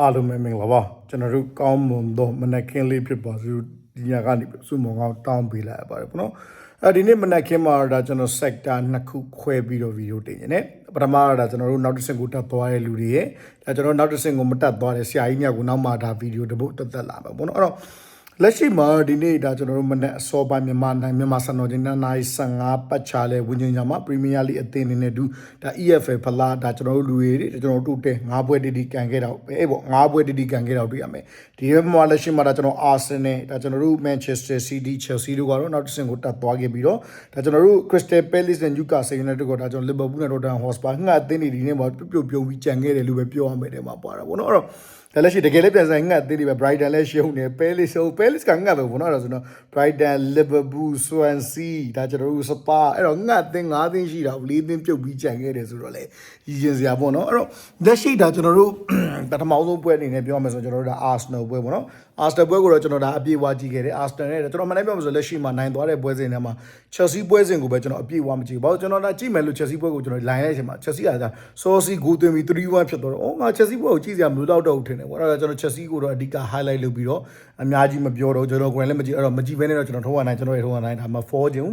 အားလုံးပဲမင်္ဂလာပါကျွန်တော်တို့ကောင်းမွန်သောမနက်ခင်းလေးဖြစ်ပါစို့ဒီညကနေစုမုံကောင်းတောင်းပေးလိုက်ရပါတယ်ပေါ့နော်အဲဒီနေ့မနက်ခင်းမှာတော့ဒါကျွန်တော် sector နှစ်ခုခွဲပြီးတော့ဗီဒီယိုတင်နေတယ်ပထမကတော့ဒါကျွန်တော်တို့နောက်တစ်ဆင့်ကိုတက်သွားတဲ့လူတွေရဲ့ဒါကျွန်တော်နောက်တစ်ဆင့်ကိုမတက်သွားတဲ့ဆရာကြီးမြောက်ကိုနောက်မှဒါဗီဒီယိုတစ်ပုတ်တက်တက်လာမှာပေါ့နော်အဲ့တော့ လက်ရှိမှာဒီနေ့ဒါကျွန်တော်တို့မနေ့အစောပိုင်းမြန်မာနိုင်မြန်မာစံတော်ချိန်နိုင်15ပတ်ချလဲဝင်းချင်းညမှာပရီးမီးယားလိအသင်းအနေနဲ့ဒူဒါ EFL ဖလားဒါကျွန်တော်တို့လူတွေတွေကျွန်တော်တို့တူတဲ့၅ဘွဲတီတီကန်ခဲ့တော့ပဲပေါ့၅ဘွဲတီတီကန်ခဲ့တော့တွေ့ရမယ်ဒီဘက်မှာလက်ရှိမှာဒါကျွန်တော်အာဆင်နယ်ဒါကျွန်တော်တို့ Manchester City Chelsea တို့ကတော့နောက်တစ်ဆင့်ကိုတက်သွားခဲ့ပြီးတော့ဒါကျွန်တော်တို့ Crystal Palace နဲ့ Newcastle United ကဒါကျွန်တော် Liverpool နဲ့ Tottenham Hotspur ငှက်အသင်းတွေဒီနေ့မှာပြုတ်ပြုတ်ပြီးကြံခဲ့တယ်လို့ပဲပြောရမယ်တဲ့မှာပါတာပေါ့နော်အဲ့တော့ ဒါလက်ရှိတကယ်လည်းပြန်ဆိုင်ငတ်သေးတယ်ပဲ Brighton လည်းရှုံနေ Palace ရှုံ Palace ကငတ်လို့ဘောနော်အဲ့ဒါဆိုတော့ Brighton Liverpool Swansea ဒါကျွန်တော်တို့ Spa အဲ့တော့ငတ်သင်း၅သင်းရှိတာ၄သင်းပြုတ်ပြီးကြံခဲ့တယ်ဆိုတော့လေရည်ရင်စရာပေါ့နော်အဲ့တော့လက်ရှိဒါကျွန်တော်တို့ပထမဆုံးပွဲအနေနဲ့ပြောရမယ်ဆိုကျွန်တော်တို့ဒါ Arsenal ပွဲပေါ့နော် Arsenal ပွဲကိုတော့ကျွန်တော်ဒါအပြည့်အဝကြည့်ခဲ့တယ် Arsenal နဲ့ကျွန်တော်မှန်တယ်ပြောမယ်ဆိုလက်ရှိမှာနိုင်သွားတဲ့ပွဲစဉ်ထဲမှာ Chelsea ပွဲစဉ်ကိုပဲကျွန်တော်အပြည့်အဝမကြည့်ဘူးဘာလို့ကျွန်တော်ဒါကြည့်မယ်လို့ Chelsea ပွဲကိုကျွန်တော် line လိုက်ချိန်မှာ Chelsea ကဒါ Saucy ဂိုးသွင်းပြီး3-1ဖြစ်သွားတော့အော်ငါ Chelsea ပွဲကိုကြည့်စရာမလိုတော့တော့ဘူးထင်တယ်ပေါ့အဲ့ဒါကျွန်တော် Chelsea ကိုတော့အဓိက highlight လုပ်ပြီးတော့အများကြီးမပြောတော့ကျွန်တော်ကိုယ်လည်းမကြည့်အဲ့တော့မကြည့်ဘဲနဲ့တော့ကျွန်တော်ထုံးရနိုင်ကျွန်တော်ရဲ့ထုံးရနိုင်ဒါမှ4ခြင်း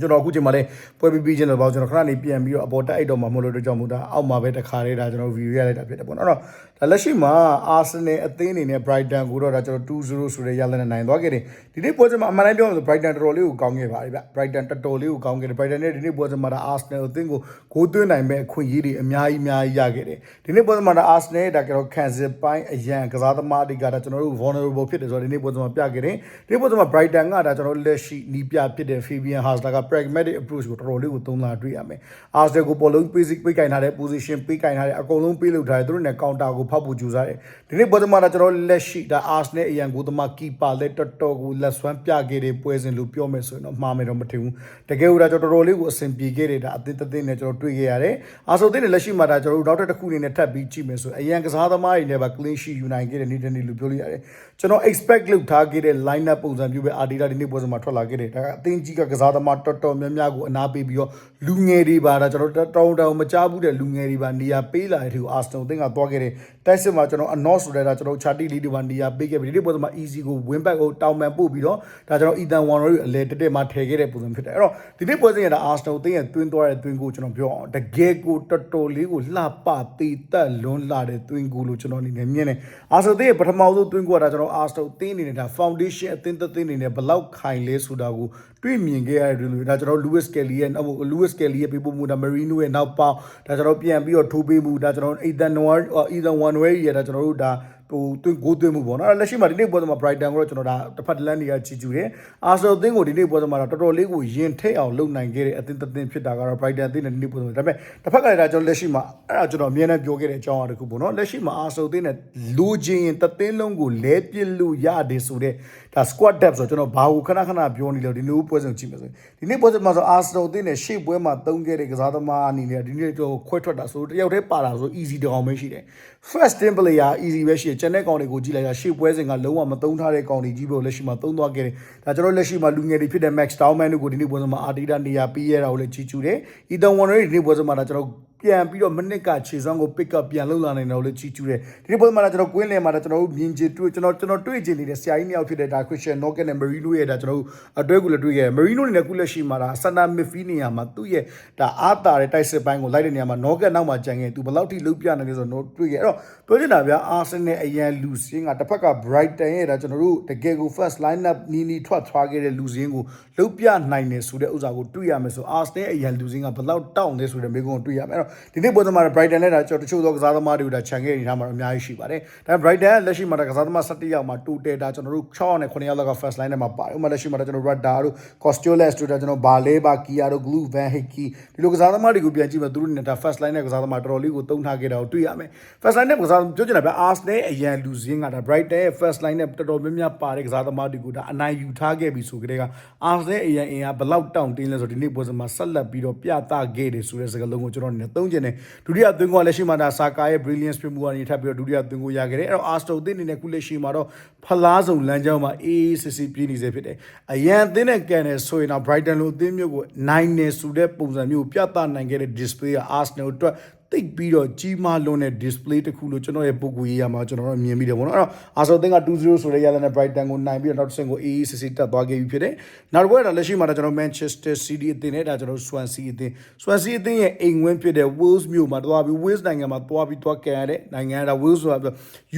ကျွန်တော်အခုချိန်မှာလည်းပွဲပြီးပြီးချင်းတော့ပေါ့ကျွန်တော်ခဏနေပြန်ပြီးတော့အပေါ်တက်အိတ်တော့မှမဟုတ်လို့တော့ကြောင့်မို့ဒါအောက်မှာပဲတခါလေးဒါကျွန်တော် view ရလိုက်တာဖြစ်တယ်ပေါ့နော်အဲ့တော့ဒါလက်ရှိမှာ Arsenal အသင်းအနေနဲ့ Brighton ကိုတော့ဒါကျွန်တော်2-0ဆိုတဲ့ရလနဲ့နိုင်သွားခဲ့တယ်ဒီနေ့ပွဲချိန်မှာအမှန်တိုင်းပြောရမယ်ဆို Brighton တော်တော်လေးကိုကောင်းခဲ့ပါတယ်ဗျ Brighton တော်တော်လေးကိုကောင်းခဲ့တယ် Brighton နဲ့ဒီနေ့ပွဲချိန်မှာဒါ Arsenal အသင်းကိုဂိုးသွင်းနိုင်မဲ့အခွင့်အရေးတွေအများကြီးအများကြီးရခဲ့တယ်ဒီနေ့ပွဲချိန်မှာဒါ Arsenal ဒါကျွန်တော်ခံစစ်ပိုင်းအရန်ကစားသမားတွေကဒါကျွန်တော်တို့ vulnerable ဖြစ်တယ်ဆိုတော့ဒီနေ့ပွဲချိန်မှာပြခဲ့တယ်ဒီနေ့ပွဲချိန်မှာ Brighton ကဒါကျွန်တော်လက်ရှိနီးပြဖြစ်တဲ့ Fabian Harsdale က pragmatic approach ကိုတော်တော်လေးကိုသုံးလာတွေ့ရမယ် Arsenal ကိုပေါ်လုံး basic ပေးကင်ထားတဲ့ position ပေးကင်ထားတဲ့အကုန်လုံးပေးလုပ်ထားတယ်သူတို့နဲ့ counter ကိုဖောက်ဖို့ကြိုးစားတယ်ဒီနေ့ပွဲချိန်မှာဒါကျွန်တော်လက်ရှိဒါ Arsenal အရန်ကိုသမား keeper လက်တော်တော်ကိုလက်ဆွမ်းပြခဲ့တဲ့ပွဲစဉ်လို့ပြောမယ်ဆိုရင်တော့မှားမယ်တော့မထင်ဘူးတကယ်လို့ဒါကျွန်တော်တော်တော်လေးကိုအဆင်ပြေခဲ့တယ်ဒါအသစ်သစ်နဲ့ကျွန်တော်တွေ့ခဲ့ရတယ်အာဆိုသစ်နဲ့လက်ရှိမှာဒါကျွန်တော်တို့နောက်တစ်ခုအနေနဲ့ထပ်ပြီးကြည့်မယ်ဆိုအရန်ကစားသမားတွေနဲ့ပါ clean sheet ယူနိုင်ခဲ့တဲ့နေ့တနေ့လို့ပြောလို့ရတယ် ကျွန်တော် expect လုပ်ထားခဲ့တဲ့ line up ပုံစံမျိုးပဲ Adidas ဒီနေ့ပွဲစဉ်မှာထွက်လာခဲ့တယ်ဒါကအသင်းကြီးကကစားသမားတော်တော်များများကိုအနာပေးပြီးတော့လူငယ်တွေပါဒါကျွန်တော်တောင်းတောင်းမကြားဘူးတဲ့လူငယ်တွေပါနေရာပေးလာတဲ့သူအာစတိုအသင်းကသွားခဲ့တယ်တိုက်စစ်မှာကျွန်တော်အနော့ဆိုတဲ့ဒါကျွန်တော် charty lead တွေပါနေရာပေးခဲ့ပြီဒီနေ့ပွဲစဉ်မှာ easy ကို win back ကိုတောင်းပန်ပို့ပြီးတော့ဒါကျွန်တော် Ethan Warner ကိုအလဲတက်တက်မှာထည့်ခဲ့တဲ့ပုံစံဖြစ်တယ်အဲ့တော့ဒီနေ့ပွဲစဉ်ရတာအာစတိုအသင်းရဲ့တွင်းသွားတဲ့တွင်းကိုကျွန်တော်ပြောအောင်တကယ်ကိုတော်တော်လေးကိုလှပသေးသက်လွန်းလာတဲ့တွင်းကိုလို့ကျွန်တော်အနေနဲ့မြင်တယ်အာစတိုအသင်းရဲ့ပထမဆုံးတွင်းကိုကဒါကျွန်တော်အာစတိုအသင်းအနေနဲ့ဒါ foundation အသင်းသက်သင်းအနေနဲ့ဘယ်လောက်ခိုင်လဲဆိုတာကိုတွေ့မြင်ခဲ့ရတယ်လို့ဒါကျွန်တော် Lewis Kelly ရဲ့ဟို Lewis Kelly ရဲ့ပြပို့မှုဒါ Marino ရဲ့နောက်ပေါင်းဒါကျွန်တော်ပြန်ပြီးတော့ထိုးပေးမှုဒါကျွန်တော် Ethan Noir Ethan Wanway ရဲ့ဒါကျွန်တော်တို့ဒါ ဟိုတွင်းကိုသွင်းမှုပေါ့နော်လက်ရှိမှာဒီနေ့ပွဲမှာ Brighton ကိုတော့ကျွန်တော်ဒါတစ်ဖက်တစ်လမ်းတွေကချီကျူတယ်အာဆယ်အသင်းကိုဒီနေ့ပွဲမှာတော့တော်တော်လေးကိုရင်ထိတ်အောင်လုပ်နိုင်ခဲ့တဲ့အသင်းတစ်သင်းဖြစ်တာကတော့ Brighton အသင်းနဲ့ဒီနေ့ပွဲမှာဒါပေမဲ့တစ်ဖက်ကလည်းဒါကျွန်တော်လက်ရှိမှာအဲ့ဒါကျွန်တော်အမြဲတမ်းပြောခဲ့တဲ့အကြောင်းအရာတစ်ခုပေါ့နော်လက်ရှိမှာအာဆယ်အသင်းနဲ့လိုချင်ရင်တစ်သင်းလုံးကိုလဲပစ်လို့ရတယ်ဆိုတဲ့ဒါ squad depth ဆိုကျွန်တော်ဘာကိုခဏခဏပြောနေလို့ဒီနေ့ပွဲစဉ်ကြည့်မယ်ဆိုရင်ဒီနေ့ပွဲစဉ်မှာဆိုအာဆယ်အသင်းနဲ့ရှေ့ပွဲမှာတုံးခဲ့တဲ့ကစားသမားအနေနဲ့ဒီနေ့တော့ခွဲထွက်တာဆိုတယောက်တည်းပါတာဆို easy တောင်ပဲရှိတယ် first team player easy ပဲရှိတယ်ကျန်တဲ့ကောင်တွေကိုကြည့်လိုက်တာရှေ့ပွဲစဉ်ကလုံးဝမသုံးထားတဲ့ကောင်တွေကြီးပဲလက်ရှိမှာသုံးသွားခဲ့တယ်ဒါကျွန်တော်လက်ရှိမှာလူငယ်တွေဖြစ်တဲ့ Max Downman တို့ကိုဒီနေ့ပွဲစဉ်မှာ Arteta နေရာပေးရတာကိုလည်းချီးကျူးတယ် Ethan Warner ဒီနေ့ပွဲစဉ်မှာဒါကျွန်တော် ပြန်ပြီးတော့မိနစ်ကခြေစွမ်းကို pick up ပြန်လုပ်လာနိုင်တယ်လို့ချီးကျူးတယ်ဒီနေ့ပွဲမှာကျွန်တော်ကွင်းလယ်မှာကျွန်တော်တို့မြင်ချင်တွေ့ကျွန်တော်ကျွန်တော်တွေ့ချင်နေတဲ့ဆရာကြီးနှစ်ယောက်ဖြစ်တဲ့ဒါ Christian Nogan နဲ့ Marino ရဲ့ဒါကျွန်တော်တို့အတွဲကိုလည်းတွေ့ခဲ့တယ် Marino နဲ့ကုလက်ရှိမှာဒါ Santa Midfield နေရာမှာသူ့ရဲ့ဒါအားတာတဲ့တိုက်စစ်ပိုင်းကိုလိုက်တဲ့နေရာမှာ Nogan နောက်မှာကြံခဲ့သူဘယ်လောက်ထိလုပြနိုင်လဲဆိုတော့တွေ့ခဲ့အဲ့တော့ပြောချင်တာဗျာ Arsenal အရန်လူစင်းကတစ်ဖက်က Brighton ရဲ့ဒါကျွန်တော်တို့တကယ်ကို first line up နီးနီးထွက်သွားခဲ့တဲ့လူစင်းကိုလုပြနိုင်တယ်ဆိုတဲ့ဥစ္စာကိုတွေ့ရမယ်ဆို Arsenal အရန်လူစင်းကဘယ်လောက်တောင့်လဲဆိုတဲ့မိကုန်းကိုတွေ့ရမယ်အဲ့တော့ဒီနေ့ပွဲသမား Brighton နဲ့ဒါကျွန်တော်တချို့သောကစားသမားတွေကိုဒါခြံခဲ့နေတာမှာအများကြီးရှိပါတယ်ဒါ Brighton လက်ရှိမှာဒါကစားသမား17ယောက်မှာတူတယ်ဒါကျွန်တော်တို့6နဲ့9ယောက်လောက်က first line နဲ့မှာပါတယ်ဥပမာလက်ရှိမှာဒါကျွန်တော် Radda တို့ Costoles တို့ဒါကျွန်တော် Baleba Kia တို့ Glue Van Hickey ဒီလိုကစားသမားတွေကိုပြန်ကြည့်မယ်သူတို့နဲ့ဒါ first line နဲ့ကစားသမားတော်တော်လေးကိုတုံးထားခဲ့တာကိုတွေ့ရမယ် first line နဲ့ကစားပြောချင်တာဗျ Arsenal အရန်လူစင်းကဒါ Brighton ရဲ့ first line နဲ့တော်တော်များများပါတဲ့ကစားသမားတွေကိုဒါအနိုင်ယူထားခဲ့ပြီဆိုကြတဲ့က Arsenal အရန်အင်အားဘလောက်တောင့်တင်းလဲဆိုဒီနေ့ပွဲစဉ်မှာဆက်လက်ပြီးတော့ပြသခဲ့တယ်ဆိုတဲ့စကားလုံးကိုကျွန်တော်အနေနဲ့သုံးချင်တယ်ဒုတိယသွင်းကလက်ရှိမှာဒါဆာကာရဲ့ brilliance ပြမှုကနေထပ်ပြီးတော့ဒုတိယသွင်းကိုရခဲ့တယ်အဲ့တော့ Arsenal အသင်းအနေနဲ့ခုလက်ရှိမှာတော့ဖလားစုံလမ်းကြောင်းမှာအေးအေးစစ်စစ်ပြေးနေစေဖြစ်တယ်အရန်အသင်းနဲ့ကန်တယ်ဆိုရင်တော့ Brighton လိုအသင်းမျိုးကိုနိုင်နေဆိုတဲ့ပုံစံမျိုးပြသနိုင်ခဲ့တဲ့ display က Arsenal အတွက် တိတ်ပြီးတော့ကြီးမားလွန်းတဲ့ display တစ်ခုလို့ကျွန်တော်ရဲ့ပုံကူရေးရမှာကျွန်တော်တို့မြင်မိတယ်ပေါ့နော်အဲ့တော့အာဆိုသင်က2-0ဆိုတဲ့ရလနဲ့ Brighton ကိုနိုင်ပြီးတော့နောက်တစ်ဆင့်ကို AACC တက်သွားခဲ့ပြီဖြစ်တယ်နောက်တစ်ပွဲတော့လက်ရှိမှာတော့ကျွန်တော် Manchester City အသင်းနဲ့ဒါကျွန်တော် Swansea အသင်း Swansea အသင်းရဲ့အိမ်ဝင်းဖြစ်တဲ့ Wales မြို့မှာတွားပြီး Wales နိုင်ငံမှာတွားပြီးတွားကန်ရတဲ့နိုင်ငံက Wales ဆိုတာ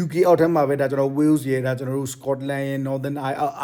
UK အောက်ထဲမှာပဲဒါကျွန်တော် Wales ရဲ့ဒါကျွန်တော်တို့ Scotland ရဲ့ Northern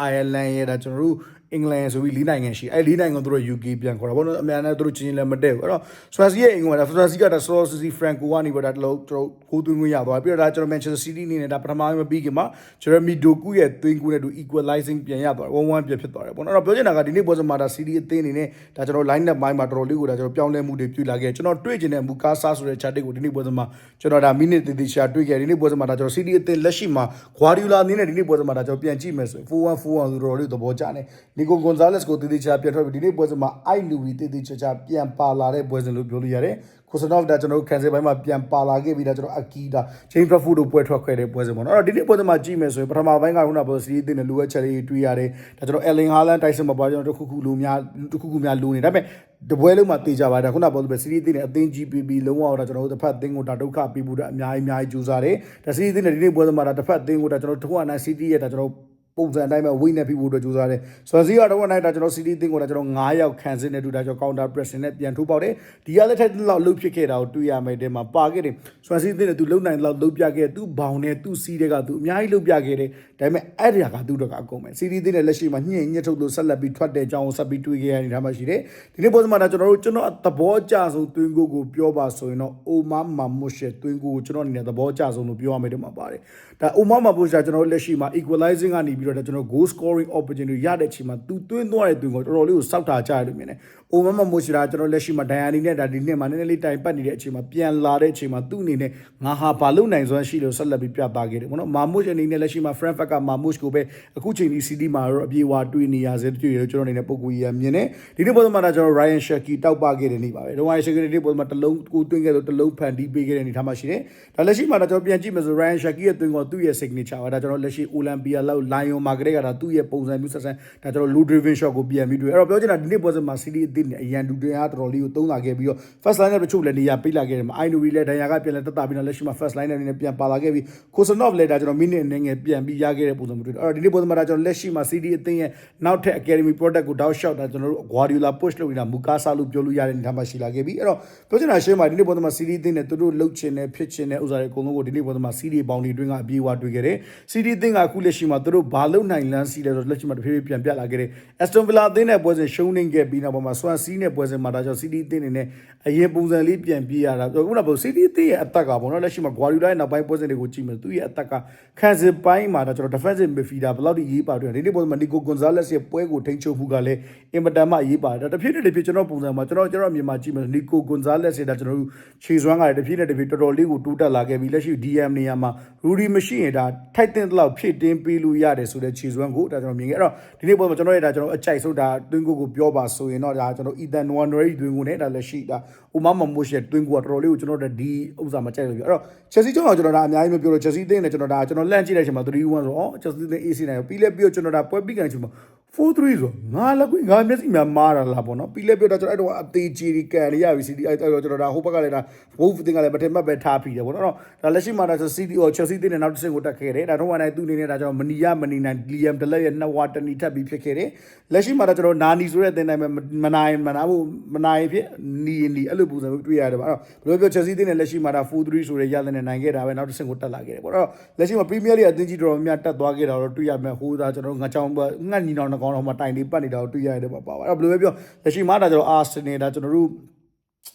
Ireland ရဲ့ဒါကျွန်တော်တို့ အင်္ဂလန်ဆိုပြီး၄နိုင်ငံရှိအဲ၄နိုင်ငံသူတို့ UK ပြန်ခေါ်တာဘောနော်အများနဲ့သူတို့ချင်းချင်းလည်းမတည့်ဘူးအဲ့တော့ Swansea ရဲ့အင်္ဂလန်က Swansea ကဒါ Swansea Franco ကနေပြီးတော့ဒါတလို့သူတို့ကိုသွင်းခွင့်ရသွားပြီးတော့ဒါကျွန်တော် Manchester City အနေနဲ့ဒါပထမမပြီးခင်မှာ Jeremy Doku ရဲ့သွင်းကူးနဲ့တူ equalizing ပြန်ရသွားတယ်1-1ပြန်ဖြစ်သွားတယ်ပေါ့နော်အဲ့တော့ပြောချင်တာကဒီနေ့ပွဲစဉ်မှာဒါ City အသင်းအနေနဲ့ဒါကျွန်တော် line up ပိုင်းမှာတော်တော်လေးကိုဒါကျွန်တော်ပြောင်းလဲမှုတွေပြုလာခဲ့ကျွန်တော်တွေ့ကျင်တဲ့မူကားဆာဆိုတဲ့ chart ကိုဒီနေ့ပွဲစဉ်မှာကျွန်တော်ဒါ minute တည်တည်ရှာတွေ့ခဲ့ဒီနေ့ပွဲစဉ်မှာဒါကျွန်တော် City အသင်းလက်ရှိမှာ Guardiola အနေနဲ့ဒီနေ့ပွဲစဉ်မှာဒါကျွန်တော်ပြန်ကြည့်မယ်ဆိုရင်4-1 4-1ဆိုတော့လေးသဘောကျတယ် Nico Gonzalez ကိုတည်တည်ချာပြန်ထွက်ပြီးဒီနေ့ပွဲစဉ်မှာအိုက်လူဝီတည်တည်ချာချာပြန်ပါလာတဲ့ပွဲစဉ်လို့ပြောလို့ရတယ်ကိုစနော့ဖ်ဒါကျွန်တော်တို့ကန်ဆယ်ပိုင်းမှာပြန်ပါလာခဲ့ပြီးဒါကျွန်တော်အကီဒါချင်းဖရဖူတို့ပွဲထွက်ခဲ့တဲ့ပွဲစဉ်ပေါ့နော်အဲ့တော့ဒီနေ့ပွဲစဉ်မှာကြည့်မယ်ဆိုရင်ပထမပိုင်းကခုနကပြောစီးတင်တဲ့လူဝက်ချက်လေးတွေ့ရတယ်ဒါကျွန်တော်အယ်လင်ဟာလန်တိုက်စမှာပါကျွန်တော်တို့ခုခုလူများတခုခုများလူနေဒါပေမဲ့တပွဲလုံးမှာတေချာပါတယ်ခုနကပြောလို့ပဲစီးတင်တဲ့အသင်း GPP လုံးဝတော့ကျွန်တော်တို့တစ်ဖက်အသင်းကိုဒါဒုက္ခပေးဖို့တော့အများကြီးအများကြီးကြိုးစားတယ်ဒါစီးတင်တဲ့ဒီနေ့ပွဲစဉ်မှာဒါတစ်ဖက်အသင်းကိုဒါကျွန်တော်တို့209 City ရဲ့ဒါကျွန်တော် ပုံစံအတိုင်းပဲ win နဲ့ပြီးဖို့အတွက်ကြိုးစားတယ်။ဆိုတော့ zero တော့နိုင်တာကျွန်တော် city အသင်းကိုလည်းကျွန်တော်9ယောက်ခံစစ်နဲ့တူတာကျွန်တော် counter pressing နဲ့ပြန်ထိုးပေါက်တယ်။ဒီကလည်းထက်လောက်လှုပ်ဖြစ်ခဲ့တာကိုတွေ့ရမယ်တဲ့မှာပါခဲ့တယ်။ဆိုတော့ city အသင်းနဲ့သူလှုပ်နိုင်လောက်လှုပ်ပြခဲ့သူဘောင်နဲ့သူစီးတဲ့ကသူအများကြီးလှုပ်ပြခဲ့တယ်။ ဒါပေမဲ့အဲ့ဒီကသူတို့ကအကုန်ပဲ။ city အသင်းနဲ့လက်ရှိမှာညှင်ညှက်ထုတ်လို့ဆက်လက်ပြီးထွက်တဲ့အကြောင်းကိုဆက်ပြီးတွေ့ခဲ့ရနေတာမှရှိတယ်။ဒီနေ့ပုံစံမှာကျွန်တော်တို့ကျွန်တော်သဘောကျဆုံးတွင်းကိုကိုပြောပါဆိုရင်တော့ Omar Mamush ရဲ့တွင်းကိုကိုကျွန်တော်အနေနဲ့သဘောကျဆုံးလို့ပြောရမယ်တဲ့မှာပါတယ်။ဒါ Omar Mamush ကကျွန်တော်တို့လက်ရှိမှာ equalizing ကနေပြီးတော့ကျွန်တော် goal scoring opportunity ရတဲ့အချိန်မှာသူသွင်းသွားတဲ့တွင်ကိုတော်တော်လေးကိုစောက်တာကြရတယ်မြင်တယ်။အိုမမမိုရှိရာကျွန်တော်လက်ရှိမှာဒိုင်ယာနီနဲ့ဒါဒီနှစ်မှာနည်းနည်းလေးတိုင်ပတ်နေတဲ့အချိန်မှာပြန်လာတဲ့အချိန်မှာသူ့အနေနဲ့ငါဟာဘာလုပ်နိုင်စွမ်းရှိလို့ဆက်လက်ပြီးပြသခဲ့တယ်ပေါ့နော်။မာမုရှအနေနဲ့လက်ရှိမှာ Frankfurt ကမာမုရှကိုပဲအခုချိန်ဒီ CD မှာတော့အပြေအဝတွေ့နေရစေတွေ့ရကျွန်တော်အနေနဲ့ပုံကူရမြင်တယ်။ဒီနေ့ပုံစံမှာကျွန်တော် Ryan Shaki တောက်ပခဲ့တဲ့နေ့ပါပဲ။ Ryan Shaki ဒီနေ့ပုံစံမှာတလုံးကိုတွင်းခဲ့လို့တလုံးဖန်တီးပေးခဲ့တဲ့အနေထားမှာရှိတယ်။ဒါလက်ရှိမှာတော့ကျွန်တော်ပြန်ကြည့်မယ်ဆို Ryan Shaki ရဲ့တွင်းကသူ့ရဲ့ signature ပါဒါကျွန်တော်လက်ရှိ Olympia လောက် Lion Market ကဒါသူ့ရဲ့ပုံစံမျိုးဆက်ဆန်းဒါကျွန်တော် low driven shot ကိုပြန်ပြီးတွေ့အဲ့တော့ပြောချင်တာဒီနေ့ပွဲစဉ်မှာ City အသင်းနဲ့အရန်ဒူတင်အားတော်တော်လေးကိုသုံးလာခဲ့ပြီးတော့ first line နဲ့တချို့လည်းနေရာပေးလာခဲ့တယ်မှာ Ainovi လည်းဒဏ်ရာကပြန်လဲတက်တာပြီးတော့လက်ရှိမှာ first line နဲ့ပြန်ပါလာခဲ့ပြီး Kosanov လည်းဒါကျွန်တော် minute အနေငယ်ပြန်ပြီးရခဲ့တဲ့ပုံစံမျိုးတွေ့တယ်အဲ့တော့ဒီနေ့ပွဲစဉ်မှာဒါကျွန်တော်လက်ရှိမှာ City အသင်းရဲ့နောက်ထပ် academy product ကိုတောက်လျှောက်တာကျွန်တော်တို့ Guardiola push လုပ်နေတာ Mukasa လို့ပြောလို့ရတဲ့အနေအထားမှာရှိလာခဲ့ပြီးအဲ့တော့ပြောချင်တာရှင်းမှာဒီနေ့ပွဲစဉ်မှာ City အသင်းနဲ့သူတို့လှုပ်ချင်တဲ့ဖြစ်ချင်တဲ့ဥစ္စာတွေအကုန်လုံးကိုဒီနေ့ပွဲစဉ်မှာ City ပေါင်းတွေတွင်းကအပြေးအဝတွေ့ခဲ့တယ် City အသင်းကအခုလက်ရှိမှာသူတို့ဘာလုပ်နိုင်လန်းစီလဲဆိုတော့လက်ရှိမှာတဖြည်းဖြည်းပြန်ပြလာခဲ့တယ် Aston Villa အသင်းနဲ့ပွဲစဉ်ရှုံးနေခဲ့ပြီးနောက်ပိုင်းမှာ Swansea နဲ့ပွဲစဉ်မှာဒါကြောင့် City အသင်းနေနဲ့အရင်ပုံစံလေးပြန်ပြေးရတာခုနကပြော City အသင်းရဲ့အသက်ကပေါ့နော်လက်ရှိမှာ Guardiola ရဲ့နောက်ပိုင်းပွဲစဉ်တွေကိုကြည့်မယ်သူရဲ့အသက်ကခံစစ်ပိုင်းမှာဒါကျွန်တော် defensive midfielder ဘယ်လောက်ထိရေးပါတွေ့ဒီနေ့ပုံစံမှာ Nico Gonzalez ရဲ့ပွဲကိုထိန်းချုပ်မှုကလည်းအင်မတန်မှရေးပါတယ်ဒါတစ်ဖြည်းတစ်ဖြည်းကျွန်တော်ပုံစံမှာကျွန်တော်ကျွန်တော်မြန်မာကြည့်မယ် Nico Gonzalez ရဲ့ဒါကျွန်တော်တို့ခြေစွမ်းကလည်းတစ်ဖြည်းတစ်ဖြည်းတော်တော်လေးကိုတိုးတက်လာခဲ့ပြီးလက်ရှိ DM နေရာမှာ Rudy မရှိရင်ဒါထိုက်တဲ့လောက်ဖြည့်တင်းပေးလို့ရတယ်ဆိုတဲ့ခြေစွမ်းကိုဒါကျွန်တော်မြင်ခဲ့အဲ့တော့ဒီနေ့ပွဲမှာကျွန်တော်ရဲ့ဒါကျွန်တော်အကြိုက်ဆုံးဒါတွင်းကိုကိုပြောပါဆိုရင်တော့ဒါကျွန်တော် Ethan Nwaneri တွင်းကိုနဲ့ဒါလက်ရှိဒါ Omar Mamush ရဲ့တွင်းကိုကတော်တော်လေးကိုကျွန်တော်တို့ဒီဥစ္စာမှာကြိုက်လို့ပြအဲ့တော့ Chelsea ကြောင့်ကျွန်တော်ဒါအများကြီးမပြောလို့ Chelsea တင်းနဲ့ကျွန်တော်ဒါကျွန်တော်လန့်ကြည့်တဲ့အချိန်မှာ3-1ဆိုတော့ Chelsea တင်း AC နိုင်ပြီးလဲပြီးတော့ကျွန်တော်ဒါပွဲပြီးကန်ချိန်မှာ 4-3ဆိုငါလက်ကွင်းငါမျက်စိများမားတာလားပေါ့နော်ပြီးလဲပြီးတော့ကျွန်တော်အဲ့တော့အသေးကြီးကြီးကန်ရပြီ CD အဲ့တော့ကျွန်တော်ဒါဟိုဘက်ကလည်းဒါ Wolf တင်းကလည်းမထင်မှတ်ပဲထားပြီးတယ်ပေါ့နော်ဒါလက်ရှိမှာဒါ CD ဟို Chelsea တင်းနဲ့နောက်တစ်ဆင့်ကိုတက်ခဲ့တယ်ဒါတော့ဝန်နိုင်သူ့အနေနဲ့ဒါကျွန်တော်မနီယမနီနိုင် Liam Delap ရဲ့နှစ်ဝါတနီထပ်ပြီးဖြစ်ခဲ့တယ်လက်ရှိမှာဒါကျွန်တော်နာနီဆိုတဲ့တင်းတိုင်းမှာမနိုင်မနာဘူးမနိုင်ဖြစ်နီနီအဲ့လိုပုံစံမျိုးတွေ့ရတယ်ပေါ့အဲ့တော့ဘယ်လိုပြော Chelsea တင်းနဲ့လက်ရှိမှာဒါ4-3ဆိုတဲ့ရလနဲ့နိုင်ခဲ့တာပဲနောက်တစ်ဆင့်ကိုတက်လာခဲ့တယ်ပေါ့အဲ့တော့လက်ရှိမှာ Premier League အသင်းကြီးတော်တော်များများတက်သွားခဲ့တာတော့တွေ့ရမယ်ဟိုဒါကျွန်တော်ငါချောင်းငတ်ညီနောင်နှကောင်တော်မှာတိုင်လေးပတ်နေတာကိုတွေ့ရတယ်ပေါ့ပါအဲ့တော့ဘယ်လိုပဲပြောလက်ရှိမှာဒါကျွန်တော် Arsenal ဒါကျွန်တော်တို့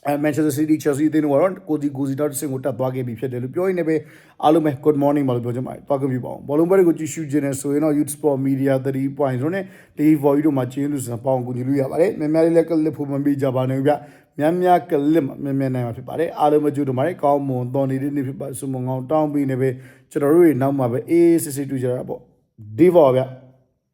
အဲ Manchester City Chelsea အသင်းတို့ကတော့ကိုစီကိုစီတော့တစ်ဆင့်ကိုတက်သွားခဲ့ပြီဖြစ်တယ်လို့ပြောရင်းနဲ့ပဲအားလုံးပဲ good morning ပါလို့ပြောချင်ပါတယ်။တွားကြည့်ပါအောင်။ဘောလုံးပွဲတွေကိုကြည့်ရှုခြင်းနဲ့ဆိုရင်တော့ Youth Sport Media 3.0နဲ့ TV Voice တို့မှာကျင်းလို့စံပေါင်းကူညီလို့ရပါတယ်။များများလေးလည်း clip ဖို့မမေ့ကြပါနဲ့ဗျ။များများ clip များများနိုင်မှာဖြစ်ပါတယ်။အားလုံးပဲကြိုးတို့ပါတယ်။ကောင်းမွန်တော်နေတဲ့နေ့ဖြစ်ပါစုံမငောင်းတောင်းပြီးနေပဲကျွန်တော်တို့ရဲ့နောက်မှာပဲအေးအေးစစ်စစ်တွေ့ကြတာပေါ့။ Divo ဗျ။